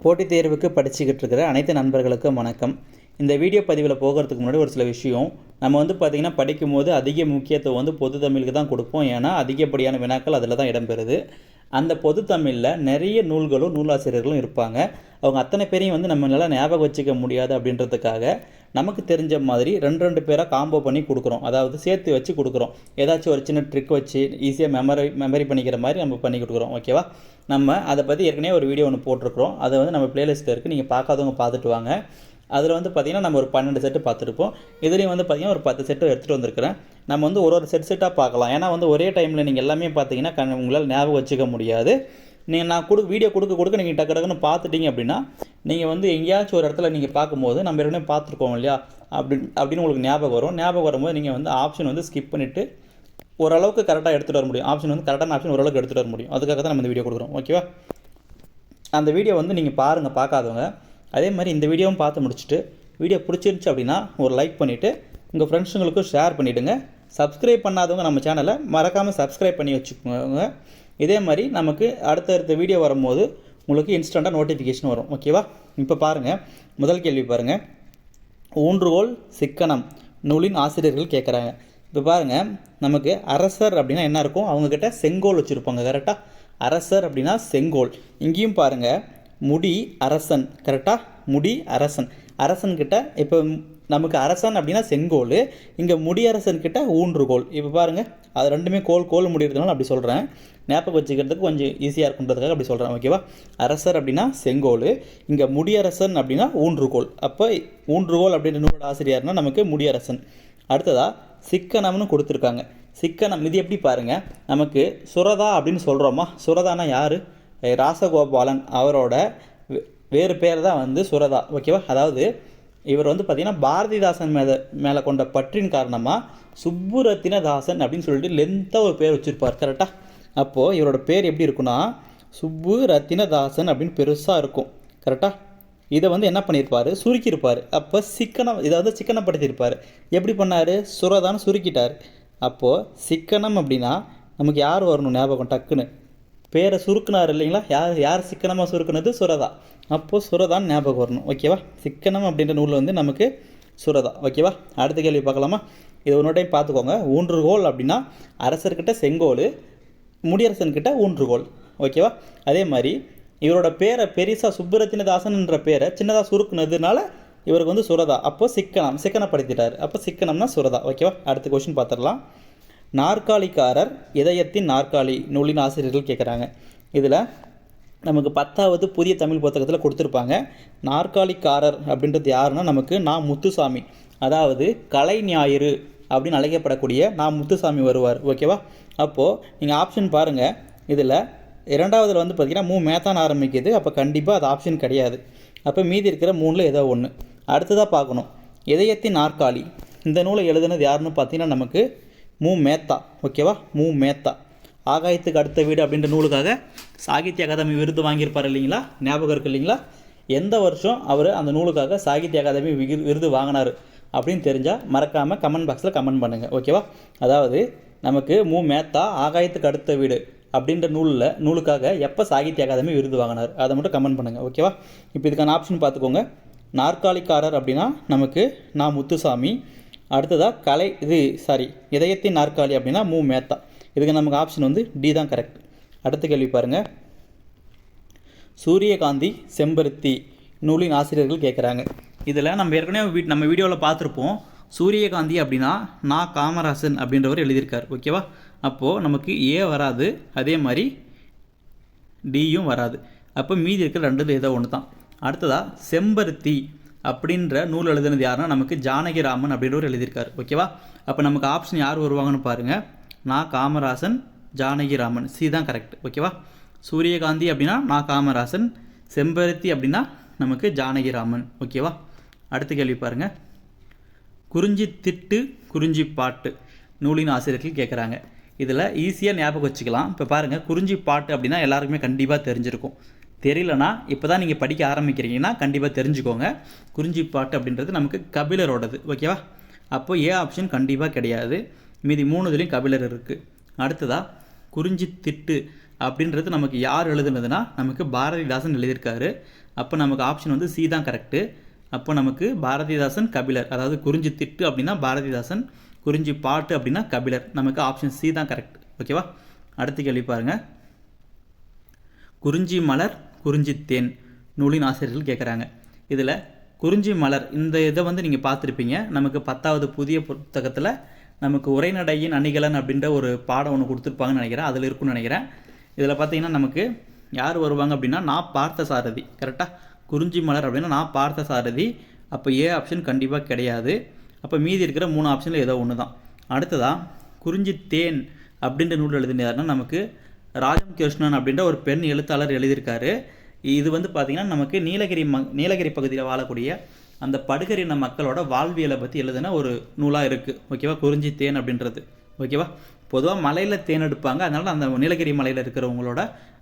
போட்டித் தேர்வுக்கு படிச்சுக்கிட்டு இருக்கிற அனைத்து நண்பர்களுக்கும் வணக்கம். இந்த வீடியோ பதிவில் போகிறதுக்கு முன்னாடி ஒரு சில விஷயம். நம்ம வந்து பார்த்திங்கன்னா படிக்கும்போது அதிக முக்கியத்துவம் வந்து பொது தமிழுக்கு தான் கொடுப்போம். ஏன்னா அதிகப்படியான வினாக்கள் அதில் தான் இடம்பெறுது. அந்த பொது தமிழில் நிறைய நூல்களும் நூலாசிரியர்களும் இருப்பாங்க. அவங்க அத்தனை பேரையும் வந்து நம்மளால் ஞாபகம் வச்சுக்க முடியாது அப்படின்றதுக்காக நமக்கு தெரிஞ்ச மாதிரி ரெண்டு ரெண்டு பேராக காம்போ பண்ணி கொடுக்குறோம். அதாவது சேர்த்து வச்சு கொடுக்குறோம். ஏதாச்சும் ஒரு சின்ன ட்ரிக் வச்சு ஈஸியாக மெமரி மெமரி பண்ணிக்கிற மாதிரி நம்ம பண்ணி கொடுக்குறோம். ஓகேவா நம்ம அதை பற்றி ஏற்கனவே ஒரு வீடியோ ஒன்று போட்டிருக்கிறோம். அதை வந்து நம்ம பிளேலிஸ்ட்டில் இருக்குது நீங்கள் பார்க்காதவங்க பார்த்துட்டு வாங்க. அதில் வந்து பார்த்திங்கன்னா நம்ம ஒரு பன்னெண்டு செட்டு பார்த்துருப்போம். இதுலேயும் வந்து பார்த்திங்கன்னா ஒரு பத்து செட்டு எடுத்துகிட்டு வந்திருக்கிறேன். நம்ம வந்து ஒரு ஒரு செட் செட்டாக பார்க்கலாம். ஏன்னா வந்து ஒரே டைமில் நீங்கள் எல்லாமே பார்த்தீங்கன்னா கண் உங்களால் ஞாபகம் வச்சுக்க முடியாது. நீங்கள் நான் கொடு வீடியோ கொடுக்க கொடுக்க நீங்கள் டக்கு டக்குன்னு பார்த்துட்டீங்க அப்படின்னா நீங்கள் வந்து எங்கேயாச்சும் ஒரு இடத்துல நீங்கள் பார்க்கும்போது நம்ம ஏற்கனவே பார்த்துருக்கோம் இல்லையா? அப்படி அப்படின்னு உங்களுக்கு ஞாபகம் வரும். ஞாபகம் வரும்போது நீங்கள் வந்து ஆப்ஷன் வந்து ஸ்கிப் பண்ணிவிட்டு ஓரளவுக்கு கரெக்டாக எடுத்துகிட்டு வர முடியும். ஆப்ஷன் வந்து கரெக்டான ஆப்ஷன் ஓரளவுக்கு எடுத்துகிட்டு வர முடியும். அதுக்காக தான் நம்ம இந்த வீடியோ கொடுக்குறோம். ஓகேவா அந்த வீடியோ வந்து நீங்கள் பாருங்கள் பார்க்காதவங்க. அதே மாதிரி இந்த வீடியோவும் பார்த்து முடிச்சுட்டு வீடியோ பிடிச்சிருந்துச்சு அப்படின்னா ஒரு லைக் பண்ணிவிட்டு உங்கள் ஃப்ரெண்ட்ஸுங்களுக்கும் ஷேர் பண்ணிவிடுங்க சப்ஸ்கிரைப் பண்ணாதவங்க நம்ம சேனலை மறக்காமல் சப்ஸ்கிரைப் பண்ணி வச்சுக்கோங்க. இதே மாதிரி நமக்கு அடுத்தடுத்த வீடியோ வரும்போது உங்களுக்கு இன்ஸ்டண்ட்டாக நோட்டிஃபிகேஷன் வரும். ஓகேவா இப்போ பாருங்கள் முதல் கேள்வி பாருங்கள் ஊன்றுகோல் சிக்கனம். நூலின் ஆசிரியர்கள் கேட்குறாங்க இப்போ பாருங்கள் நமக்கு அரசர் அப்படின்னா என்ன இருக்கும்? அவங்கக்கிட்ட செங்கோல் வச்சுருப்பாங்க கரெக்டாக அரசர் அப்படின்னா செங்கோல். இங்கேயும் பாருங்கள் முடி அரசன் கரெக்டாக முடி அரசன். அரசன்கிட்ட இப்போ நமக்கு அரசன் அப்படின்னா செங்கோல் இங்கே முடியரசன் கிட்ட ஊன்றுகோல். இப்போ பாருங்கள் அது ரெண்டுமே கோல் கோல் முடிகிறதுனால அப்படி சொல்கிறேன் ஞாபகம் வச்சுக்கிறதுக்கு கொஞ்சம் ஈஸியாக இருக்குன்றதுக்காக அப்படி சொல்கிறேன் ஓகேவா அரசர் அப்படின்னா செங்கோல் இங்கே முடியரசன் அப்படின்னா ஊன்றுகோல். அப்போ ஊன்றுகோல் அப்படின்ற நூலோட ஆசிரியர்னா நமக்கு முடியரசன். அடுத்ததாக சிக்கனம்னு கொடுத்துருக்காங்க. சிக்கனம் இது எப்படி பாருங்கள் நமக்கு சுரதா அப்படின்னு சொல்கிறோமா சுரதானா யார்? ராசகோபாலன். அவரோட வே- வேறு பேர் தான் வந்து சுரதா ஓகேவா அதாவது இவர் வந்து பார்த்திங்கன்னா பாரதிதாசன் மேலே மேலே கொண்ட பற்றின் காரணமாக சுப்புரத்தினதாசன் அப்படின்னு சொல்லிட்டு லென்த்தாக ஒரு பேர் வச்சுருப்பார் கரெக்டாக அப்போது இவரோட பேர் எப்படி இருக்குன்னா சுப்பு ரத்தினதாசன் அப்படின்னு பெருசாக இருக்கும் கரெக்டாக இதை வந்து என்ன பண்ணியிருப்பார் சுருக்கியிருப்பார். அப்போ சிக்கனம் இதை வந்து சிக்கனப்படுத்தியிருப்பார். எப்படி பண்ணார்? சுரதான்னு சுருக்கிட்டார். அப்போது சிக்கனம் அப்படின்னா நமக்கு யார் வரணும் ஞாபகம்? டக்குன்னு. பேரை சுருக்குனார் இல்லைங்களா? யார் யார் சிக்கனமாக சுருக்குனது சுரதா. அப்போது சுரதான் ஞாபகம் வரணும். ஓகேவா சிக்கனம் அப்படின்ற நூலில் வந்து நமக்கு சுரதா. ஓகேவா அடுத்த கேள்வி பார்க்கலாமா? இது ஒரு டைம் பார்த்துக்கோங்க. ஊன்றுகோல் அப்படின்னா அரசர்கிட்ட செங்கோல் முடியரசன்கிட்ட ஊன்றுகோல். ஓகேவா அதே மாதிரி இவரோட பேரை பெரிசா சுப்புரத்தினதாசன்ன்ற பேரை சின்னதாக சுருக்குனதுனால இவருக்கு வந்து சுரதா. அப்போ சிக்கனம் சிக்கனப்படுத்திட்டார். அப்போ சிக்கனம்னா சுரதா. ஓகேவா அடுத்த கொஷின் பார்த்துடலாம். நாற்காலிக்காரர் இதயத்தின் நாற்காலி நூலின் ஆசிரியர்கள் கேட்குறாங்க. இதில் நமக்கு பத்தாவது புதிய தமிழ் புத்தகத்தில் கொடுத்துருப்பாங்க. நாற்காலிக்காரர் அப்படின்றது யாருன்னா நமக்கு நான் முத்துசாமி. அதாவது கலை ஞாயிறு அப்படின்னு அழைக்கப்படக்கூடிய நான் முத்துசாமி வருவார். ஓகேவா? அப்போது நீங்கள் ஆப்ஷன் பாருங்கள் இதில் இரண்டாவதில் வந்து பார்த்தீங்கன்னா மூ. மேத்தான் ஆரம்பிக்குது. அப்போ கண்டிப்பாக அது ஆப்ஷன் கிடையாது. அப்போ மீதி இருக்கிற மூணில் ஏதோ ஒன்று அடுத்ததாக பார்க்கணும். இதயத்தின் நாற்காலி. இந்த நூலை எழுதுனது யாருன்னு பார்த்தீங்கன்னா நமக்கு மு மேத்தா ஓகேவா? மு மேத்தா. ஆகாயத்துக்கு அடுத்த வீடு அப்படின்ற நூலுக்காக சாகித்ய அகாதமி விருது வாங்கியிருப்பார் இல்லைங்களா? ஞாபகம் இருக்கு இல்லைங்களா? எந்த வருஷம் அவர் அந்த நூலுக்காக சாகித்ய அகாதமி விருது வாங்கினார் அப்படின்னு தெரிஞ்சால் மறக்காமல் கமெண்ட் பாக்ஸில் கமெண்ட் பண்ணுங்கள் ஓகேவா? அதாவது நமக்கு மு மேத்தா ஆகாயத்துக்கு அடுத்த வீடு அப்படின்ற நூலில் நூலுக்காக எப்போ சாகித்ய அகாதமி விருது வாங்கினார்? அதை மட்டும் கமெண்ட் பண்ணுங்கள் ஓகேவா? இப்போ இதுக்கான ஆப்ஷன் பார்த்துக்கோங்க. நாற்காலிக்காரர் அப்படின்னா நமக்கு நான் முத்துசாமி அடுத்ததாக கலை இது சாரி இதயத்தின் நாற்காலி அப்படின்னா மூ மேத்தா. இதுக்கு நமக்கு ஆப்ஷன் வந்து டி தான் கரெக்ட் அடுத்த கேள்வி பாருங்கள் சூரியகாந்தி செம்பருத்தி நூலின் ஆசிரியர்கள் கேட்குறாங்க இதில் நம்ம ஏற்கனவே வீ நம்ம வீடியோவில் பார்த்துருப்போம். சூரியகாந்தி அப்படின்னா நா காமராசன் அப்படின்றவர் எழுதியிருக்கார். ஓகேவா அப்போது நமக்கு ஏ வராது. அதே மாதிரி டியும் வராது. அப்போ மீதி இருக்கிற ரெண்டு ஏதோ ஒன்று தான் அடுத்ததாக செம்பருத்தி அப்படின்ற நூல் எழுதுனது யாருன்னா நமக்கு ஜானகிராமன் அப்படின்றவர் எழுதியிருக்கார். ஓகேவா? அப்போ நமக்கு ஆப்ஷன் யார் வருவாங்கன்னு பாருங்கள் நான் காமராசன் ஜானகிராமன். சி தான் கரெக்ட் ஓகேவா? சூரியகாந்தி அப்படின்னா நான் காமராசன் செம்பருத்தி அப்படின்னா நமக்கு ஜானகிராமன். ஓகேவா? அடுத்த கேள்வி பாருங்கள் குறிஞ்சி திட்டு குறிஞ்சி பாட்டு நூலின் ஆசிரியர்கள் கேட்குறாங்க இதில் ஈஸியாக ஞாபகம் வச்சுக்கலாம். இப்போ பாருங்கள் குறிஞ்சி பாட்டு அப்படின்னா எல்லாருக்குமே கண்டிப்பாக தெரிஞ்சிருக்கும். தெரியலனா இப்போ தான் நீங்கள் படிக்க ஆரம்பிக்கிறீங்கன்னா கண்டிப்பாக தெரிஞ்சுக்கோங்க. குறிஞ்சி பாட்டு அப்படின்றது நமக்கு கபிலரோடது ஓகேவா அப்போது ஏ ஆப்ஷன் கண்டிப்பாக கிடையாது. மீதி மூணு இதுலேயும் கபிலர் இருக்குது அடுத்ததாக குறிஞ்சி திட்டு அப்படின்றது நமக்கு யார் எழுதுனதுன்னா நமக்கு பாரதிதாசன் எழுதியிருக்காரு. அப்போ நமக்கு ஆப்ஷன் வந்து சி தான் கரெக்டு அப்போ நமக்கு பாரதிதாசன் கபிலர். அதாவது குறிஞ்சி திட்டு அப்படின்னா பாரதிதாசன் குறிஞ்சி பாட்டு அப்படின்னா கபிலர். நமக்கு ஆப்ஷன் சி தான் கரெக்ட் ஓகேவா அடுத்த கேள்வி பாருங்கள் குறிஞ்சி மலர் குறிஞ்சித்தேன் நூலின் ஆசிரியர்கள் கேட்குறாங்க இதில் குறிஞ்சி மலர் இந்த இதை வந்து நீங்கள் பார்த்துருப்பீங்க. நமக்கு பத்தாவது புதிய புத்தகத்தில் நமக்கு உரைநடையின் அணிகலன் அப்படின்ற ஒரு பாடம் ஒன்று கொடுத்துருப்பாங்கன்னு நினைக்கிறேன். அதில் இருக்குன்னு நினைக்கிறேன். இதில் பார்த்தீங்கன்னா நமக்கு யார் வருவாங்க அப்படின்னா நான் பார்த்த சாரதி. கரெக்டாக குறிஞ்சி மலர் அப்படின்னா நான் பார்த்த சாரதி. அப்போ ஏ ஆப்ஷன் கண்டிப்பாக கிடையாது. அப்போ மீதி இருக்கிற மூணு ஆப்ஷனில் ஏதோ ஒன்று தான் அடுத்ததாக குறிஞ்சி தேன் அப்படின்ற நூல் எழுதினார்னா நமக்கு ராஜம் கிருஷ்ணன் அப்படின்ற ஒரு பெண் எழுத்தாளர் எழுதியிருக்காரு. இது வந்து பார்த்திங்கன்னா நமக்கு நீலகிரி ம நீலகிரி பகுதியில் வாழக்கூடிய அந்த படுகரின மக்களோட வாழ்வியலை பற்றி எழுதின ஒரு நூலாக இருக்குது ஓகேவா? குறிஞ்சி தேன் அப்படின்றது. ஓகேவா? பொதுவாக மலையில் தேன் எடுப்பாங்க. அதனால் அந்த நீலகிரி மலையில் இருக்கிறவங்களோட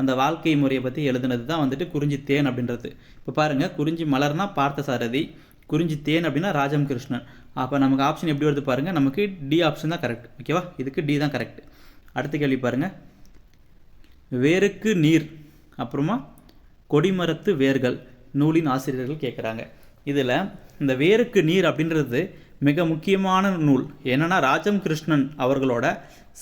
அந்த வாழ்க்கை முறையை பற்றி எழுதுனது தான் வந்துட்டு குறிஞ்சி தேன் அப்படின்றது. இப்போ பாருங்கள் குறிஞ்சி மலர்னா பார்த்த சாரதி குறிஞ்சி தேன் அப்படின்னா ராஜம் கிருஷ்ணன் அப்போ நமக்கு ஆப்ஷன் எப்படி வருது பாருங்கள் நமக்கு டி ஆப்ஷன் தான் கரெக்ட் ஓகேவா? இதுக்கு டி தான் கரெக்ட் அடுத்த கேள்வி பாருங்கள் வேருக்கு நீர் அப்புறமா கொடிமரத்து வேர்கள் நூலின் ஆசிரியர்கள் கேட்குறாங்க இதில் இந்த வேருக்கு நீர் அப்படின்றது மிக முக்கியமான நூல். என்னென்னா ராஜம் கிருஷ்ணன் அவர்களோட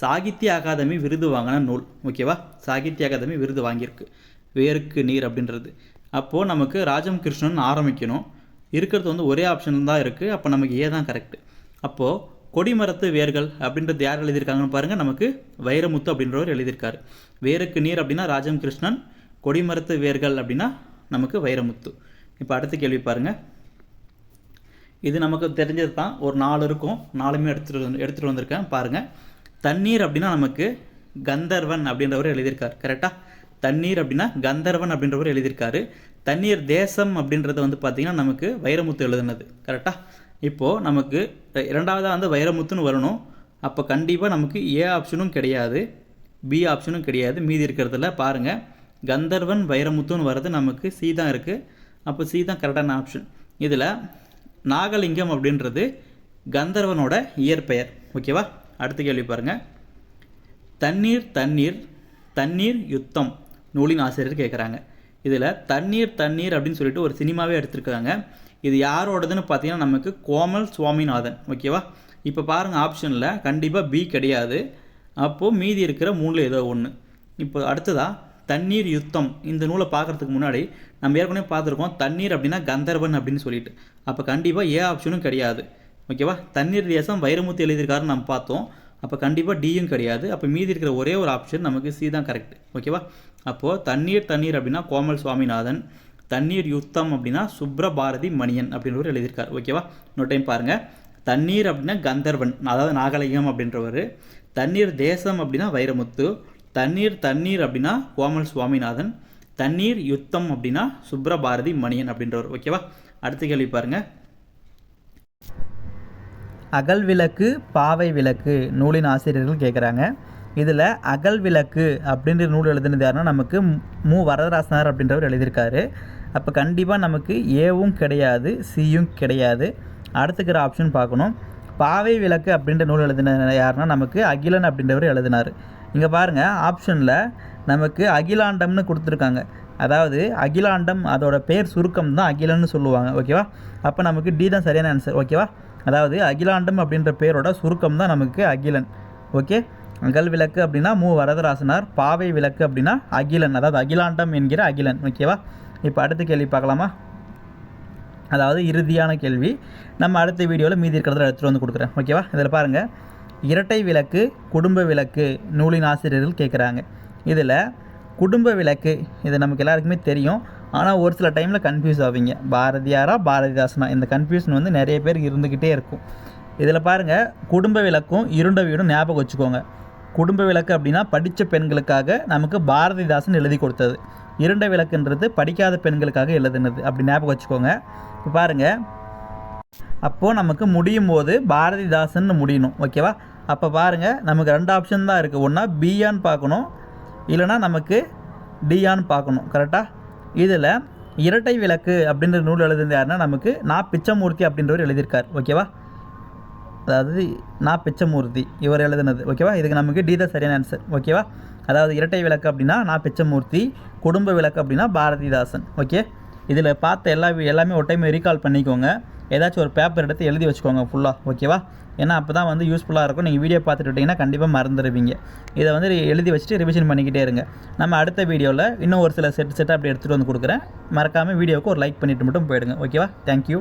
சாகித்ய அகாதமி விருது வாங்கின நூல். ஓகேவா? சாகித்ய அகாதமி விருது வாங்கியிருக்கு. வேருக்கு நீர் அப்படின்றது. அப்போது நமக்கு ராஜம் கிருஷ்ணன் ஆரம்பிக்கணும். இருக்கிறது வந்து ஒரே ஆப்ஷன் தான் இருக்குது அப்போ நமக்கு ஏ தான் கரெக்ட் அப்போது கொடிமரத்து வேர்கள் அப்படின்றது யார் எழுதியிருக்காங்கன்னு பாருங்கள் நமக்கு வைரமுத்து அப்படின்றவர் எழுதியிருக்காரு. வேருக்கு நீர் அப்படின்னா ராஜம் கிருஷ்ணன் கொடிமரத்து வேர்கள் அப்படின்னா நமக்கு வைரமுத்து. இப்போ அடுத்த கேள்வி பாருங்கள் இது நமக்கு தெரிஞ்சது தான் ஒரு நாலு இருக்கும். நாலுமே எடுத்துகிட்டு வந்து எடுத்துகிட்டு வந்திருக்கேன். பாருங்கள் தண்ணீர் அப்படின்னா நமக்கு கந்தர்வன் அப்படின்றவர் எழுதியிருக்கார். கரெக்டாக தண்ணீர் அப்படின்னா கந்தர்வன் அப்படின்றவர் எழுதியிருக்காரு. தண்ணீர் தேசம் அப்படின்றது வந்து பார்த்திங்கன்னா நமக்கு வைரமுத்து எழுதுனது. கரெக்டாக இப்போது நமக்கு இரண்டாவதாக வந்து வைரமுத்துன்னு வரணும். அப்போ கண்டிப்பாக நமக்கு ஏ ஆப்ஷனும் கிடையாது. பி ஆப்ஷனும் கிடையாது. மீதி இருக்கிறதுல பாருங்கள் கந்தர்வன் வைரமுத்துன்னு வர்றது நமக்கு சி தான் இருக்குது அப்போ சி தான் கரெக்டான ஆப்ஷன் இதில் நாகலிங்கம் அப்படின்றது கந்தர்வனோட இயற்பெயர். ஓகேவா அடுத்த கேள்வி பாருங்கள் தண்ணீர் தண்ணீர் தண்ணீர் யுத்தம். நூலின் ஆசிரியர் கேட்குறாங்க இதில் தண்ணீர் தண்ணீர் அப்படின்னு சொல்லிட்டு ஒரு சினிமாவே எடுத்திருக்காங்க இது யாரோடதுன்னு பார்த்தீங்கன்னா நமக்கு கோமல் சுவாமிநாதன். ஓகேவா? இப்போ பாருங்கள் ஆப்ஷனில் கண்டிப்பாக பி கிடையாது. அப்போது மீதி இருக்கிற மூணில் ஏதோ ஒன்று இப்போ அடுத்ததாக தண்ணீர் யுத்தம். இந்த நூலை பார்க்குறதுக்கு முன்னாடி நம்ம ஏற்கனவே பார்த்துருக்கோம் தண்ணீர் அப்படின்னா கந்தர்வன் அப்படின்னு சொல்லிட்டு. அப்போ கண்டிப்பாக ஏ ஆப்ஷனும் கிடையாது. ஓகேவா? தண்ணீர் தேசம் வைரமுத்து எழுதியிருக்காருன்னு நம்ம பார்த்தோம். அப்போ கண்டிப்பாக டியும் கிடையாது. அப்போ மீதி இருக்கிற ஒரே ஒரு ஆப்ஷன் நமக்கு சி தான் கரெக்ட் ஓகேவா? அப்போது தண்ணீர் தண்ணீர் அப்படின்னா கோமல் சுவாமிநாதன். தண்ணீர் யுத்தம் அப்படின்னா சுப்ரபாரதி மணியன் அப்படின்றவர் எழுதியிருக்கார். ஓகேவா? இன்னொரு டைம் பாருங்கள் தண்ணீர் அப்படின்னா கந்தர்வன் அதாவது நாகலிங்கம் அப்படின்றவர். தண்ணீர் தேசம் அப்படின்னா வைரமுத்து. தண்ணீர் தண்ணீர் அப்படின்னா கோமல் சுவாமிநாதன். தண்ணீர் யுத்தம் அப்படின்னா சுப்ரபாரதி மணியன் அப்படின்றவர். ஓகேவா? அடுத்த கேள்வி பாருங்கள் அகல் விளக்கு பாவை விளக்கு நூலின் ஆசிரியர்கள் கேட்குறாங்க இதில் அகல் விளக்கு அப்படின்ற நூல் எழுதினது யாருன்னா நமக்கு மு வரதராசனார் அப்படின்றவர் எழுதியிருக்காரு. அப்போ கண்டிப்பாக நமக்கு ஏவும் கிடையாது சியும் கிடையாது. அடுத்துக்கிற ஆப்ஷன் பார்க்கணும். பாவை விளக்கு அப்படின்ற நூல் எழுதின யாருன்னா நமக்கு அகிலன் அப்படின்றவர் எழுதினார். இங்கே பாருங்கள் ஆப்ஷனில் நமக்கு அகிலாண்டம்னு கொடுத்துருக்காங்க. அதாவது அகிலாண்டம் அதோட பேர் சுருக்கம் தான் அகிலன்னு சொல்லுவாங்க ஓகேவா அப்போ நமக்கு டி தான் சரியான ஆன்சர் ஓகேவா அதாவது அகிலாண்டம் அப்படின்ற பேரோட சுருக்கம் தான் நமக்கு அகிலன் ஓகே அகல் விளக்கு அப்படின்னா மு. வரதராசனார் பாவை விளக்கு அப்படின்னா அகிலன் அதாவது அகிலாண்டம் என்கிற அகிலன் ஓகேவா இப்போ அடுத்த கேள்வி பார்க்கலாமா? அதாவது இறுதியான கேள்வி. நம்ம அடுத்த வீடியோவில் மீதி இருக்கிறத எடுத்துகிட்டு வந்து கொடுக்குறேன். ஓகேவா? இதில் பாருங்கள் இரட்டை விளக்கு குடும்ப விளக்கு நூலின் ஆசிரியர்கள் கேட்குறாங்க. இதில் குடும்ப விளக்கு இது நமக்கு எல்லாருக்குமே தெரியும். ஆனால் ஒரு சில டைமில் கன்ஃபியூஸ் ஆவீங்க. பாரதியாரா பாரதிதாசனா? இந்த கன்ஃபியூஷன் வந்து நிறைய பேருக்கு இருந்துக்கிட்டே இருக்கும். இதில் பாருங்கள் குடும்ப விளக்கும் இருண்ட வீடும் ஞாபகம் வச்சுக்கோங்க. குடும்ப விளக்கு அப்படின்னா படித்த பெண்களுக்காக நமக்கு பாரதிதாசன் எழுதி கொடுத்தது. இருண்ட விளக்குன்றது படிக்காத பெண்களுக்காக எழுதுனது. அப்படி ஞாபகம் வச்சுக்கோங்க. இப்போ பாருங்கள் அப்போது நமக்கு முடியும் போது பாரதிதாசன் முடியணும். ஓகேவா அப்போ பாருங்கள் நமக்கு ரெண்டு ஆப்ஷன் தான் இருக்குது ஒன்றா பியான்னு பார்க்கணும். இல்லைனா நமக்கு டியான்னு பார்க்கணும். கரெக்டாக இதில் இரட்டை விளக்கு அப்படின்ற நூல் எழுதுனது யாருன்னா நமக்கு நான் பிச்சமூர்த்தி அப்படின்றவர் எழுதியிருக்கார். ஓகேவா அதாவது நான் பிச்சமூர்த்தி இவர் எழுதுனது. ஓகேவா இதுக்கு நமக்கு டி தான் சரியான ஆன்சர் ஓகேவா அதாவது இரட்டை விளக்கு அப்படின்னா நான் பிச்சமூர்த்தி குடும்ப விளக்கு அப்படின்னா பாரதிதாசன். ஓகே இதில் பார்த்த எல்லா எல்லாமே ஒரு டைம் ரீகால் பண்ணிக்கோங்க. ஏதாச்சும் ஒரு பேப்பர் எடுத்து எழுதி வச்சுக்கோங்க ஃபுல்லாக ஓகேவா ஏன்னா அப்போ தான் வந்து யூஸ்ஃபுல்லாக இருக்கும். நீங்கள் வீடியோ பார்த்துட்டு விட்டிங்கன்னா கண்டிப்பாக மறந்துடுவீங்க இதை வந்து எழுதி வச்சுட்டு ரிவிஷன் பண்ணிக்கிட்டே இருங்க. நம்ம அடுத்த வீடியோவில் இன்னும் ஒரு சில செட் செட்டாக அப்படி எடுத்துகிட்டு வந்து கொடுக்குறேன். மறக்காமல் வீடியோவுக்கு ஒரு லைக் பண்ணிவிட்டு மட்டும் போயிடுங்க. ஓகேவா தேங்க்யூ